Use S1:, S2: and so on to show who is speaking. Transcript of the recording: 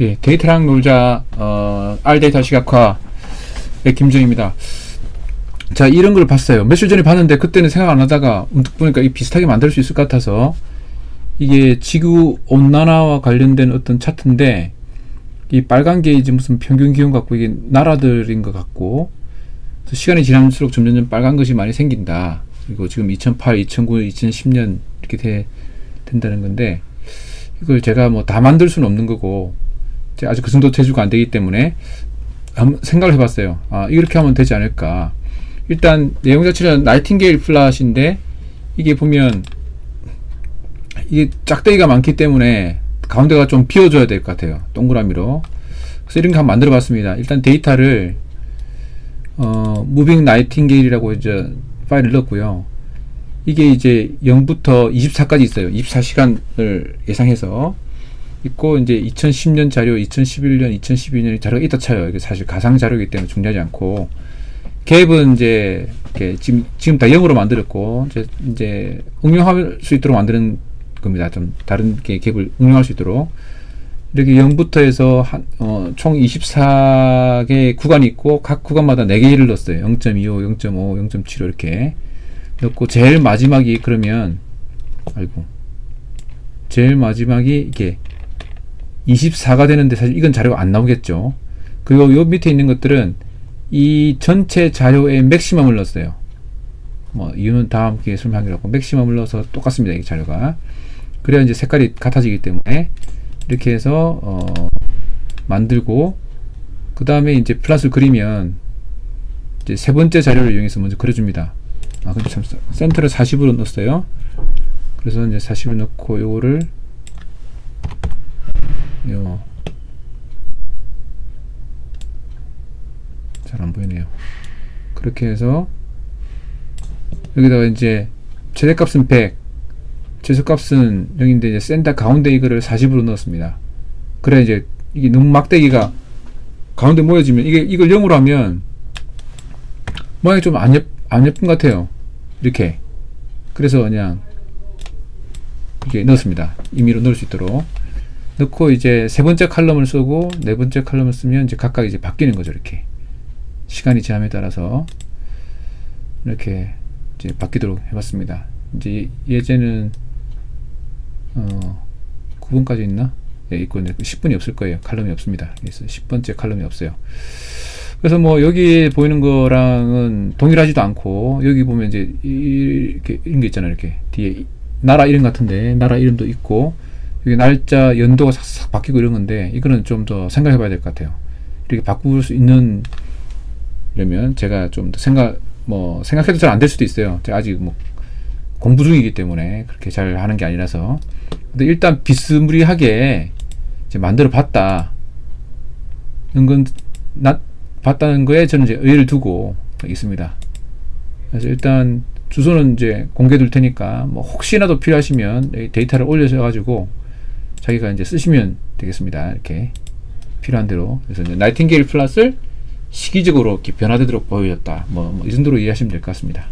S1: 예, 데이터랑 놀자, 어, R 데이터 시각화 의 김정입니다. 자, 이런 걸 봤어요. 며칠 전에 봤는데 그때는 생각 안 하다가 문득 보니까 이 비슷하게 만들 수 있을 것 같아서 이게 지구 온난화와 관련된 어떤 차트인데 이 빨간 게 이제 무슨 평균 기온 같고 이게 나라들인 것 같고 시간이 지날수록 점점점 빨간 것이 많이 생긴다. 그리고 지금 2008, 2009, 2010년 이렇게 돼, 된다는 건데 이걸 제가 뭐 다 만들 수는 없는 거고 아직 그 정도 태주가 안 되기 때문에 한번 생각을 해봤어요. 아 이렇게 하면 되지 않을까. 일단 내용 자체는 나이팅게일 플랫인데 이게 보면 이게 짝대기가 많기 때문에 가운데가 좀 비워줘야 될 것 같아요. 동그라미로. 그래서 이런 거 한번 만들어 봤습니다. 일단 데이터를 어, 무빙 나이팅게일이라고 이제 파일을 넣었고요. 이게 이제 0부터 24까지 있어요. 24시간을 예상해서 있고 이제 2010년 자료, 2011년, 2012년 자료가 있다 쳐요. 이게 사실 가상 자료이기 때문에 중요하지 않고 갭은 이제 지금 지금 다 0으로 만들었고 이제 이제 응용할 수 있도록 만드는 겁니다. 좀 다른 게 갭을 응용할 수 있도록 이렇게 0부터 해서 한, 어, 총 24개 구간이 있고 각 구간마다 4개를 넣었어요. 0.25, 0.5, 0.75 이렇게 넣고 제일 마지막이 그러면 아이고 제일 마지막이 이게 24가 되는데 사실 이건 자료가 안 나오겠죠. 그리고 요 밑에 있는 것들은 이 전체 자료의 맥시멈을 넣었어요. 뭐 이유는 다음 기회에 설명하기로 고 맥시멈을 넣어서 똑같습니다. 이 자료가. 그래야 이제 색깔이 같아지기 때문에 이렇게 해서 어 만들고 그 다음에 이제 플러스를 그리면 이제 세 번째 자료를 이용해서 먼저 그려줍니다. 아 근데 참 센터를 40으로 넣었어요. 그래서 이제 40을 넣고 요거를 요 잘 안 보이네요. 그렇게 해서 여기다가 이제 최대값은 100, 최소값은 0인데 이제 센터 가운데 이거를 40으로 넣었습니다. 그래 이제 이게 너무 막대기가 가운데 모여지면 이게 이걸 0으로 하면 모양이 좀안 예, 안 예쁜 것 같아요. 이렇게. 그래서 그냥 이렇게 넣었습니다. 임의로 넣을 수 있도록. 넣고 이제 세 번째 칼럼을 쓰고 네 번째 칼럼을 쓰면 이제 각각 이제 바뀌는 거죠. 이렇게. 시간이 지남에 따라서 이렇게 이제 바뀌도록 해봤습니다. 이제 예제는 어 9분까지 있나? 예, 있고 이제 10분이 없을 거예요. 칼럼이 없습니다. 그래서 10번째 칼럼이 없어요. 그래서 뭐 여기 보이는 거랑은 동일하지도 않고 여기 보면 이제 이렇게 이런 게 있잖아요. 이렇게 뒤에 나라 이름 같은데 나라 이름도 있고 여기 날짜 연도가 싹싹 바뀌고 이런 건데 이거는 좀 더 생각해 봐야 될 것 같아요. 이렇게 바꿀 수 있는 려면 제가 좀 더 생각 뭐 생각해도 잘 안 될 수도 있어요. 제가 아직 뭐 공부 중이기 때문에 그렇게 잘 하는 게 아니라서. 근데 일단 비스무리하게 이제 만들어 봤다. 은근 나 봤다는 거에 저는 이제 의의를 두고 있습니다. 그래서 일단 주소는 이제 공개해 둘 테니까 뭐 혹시나도 필요하시면 데이터를 올려서 가지고 자기가 이제 쓰시면 되겠습니다. 이렇게 필요한 대로. 그래서 이제 나이팅게일 플러스를 시기적으로 이렇게 변화되도록 보여줬다. 뭐, 뭐 이 정도로 이해하시면 될 것 같습니다.